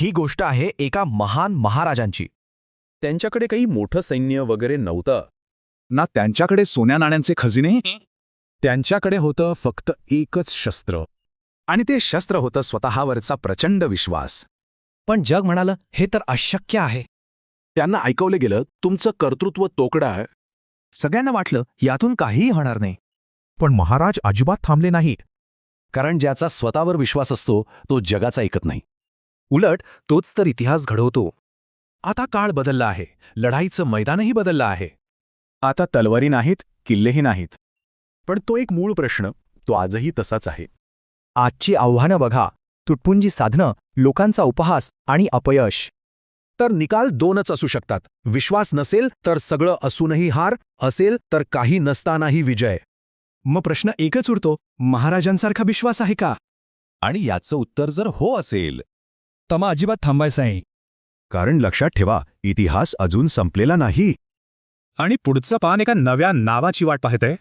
ही गोष्ट आहे एका महान महाराजांची. त्यांच्याकडे काही मोठं सैन्य वगैरे नव्हतं. ना त्यांच्याकडे सोन्या नाण्यांचे खजिने त्यांच्याकडे होतं फक्त एकच शस्त्र. आणि ते शस्त्र होतं स्वतःवरचा प्रचंड विश्वास. पण जग म्हणालं हे तर अशक्य आहे. त्यांना ऐकवलं गेलं तुमचं कर्तृत्व तोकडं. सगळ्यांना वाटलं यातून काहीही होणार नाही. पण महाराज अजिबात थांबले नाहीत. कारण ज्याचा स्वतःवर विश्वास असतो तो जगाचा ऐकत नाही. उलट तोच तर इतिहास घडवतो. आता काळ बदलला आहे. लढाईचं मैदानही बदललं आहे. आता तलवारी नाहीत किल्लेही नाहीत. पण तो एक मूळ प्रश्न तो आजही तसाच आहे. आजची आव्हानं बघा. तुटपुंजी साधनं लोकांचा उपहास आणि अपयश. तर निकाल दोनच असू शकतात. विश्वास नसेल तर सगळं असूनही हार असेल तर काही नसतानाही विजय. मग प्रश्न एकच उरतो महाराजांसारखा विश्वास आहे का? आणि याचं उत्तर जर हो असेल तमा अजिबात थांबायचं नाही. कारण लक्षात ठेवा इतिहास अजून संपलेला नाही. आणि पुढचं पान एका नव्या नावाची वाट पाहतंय?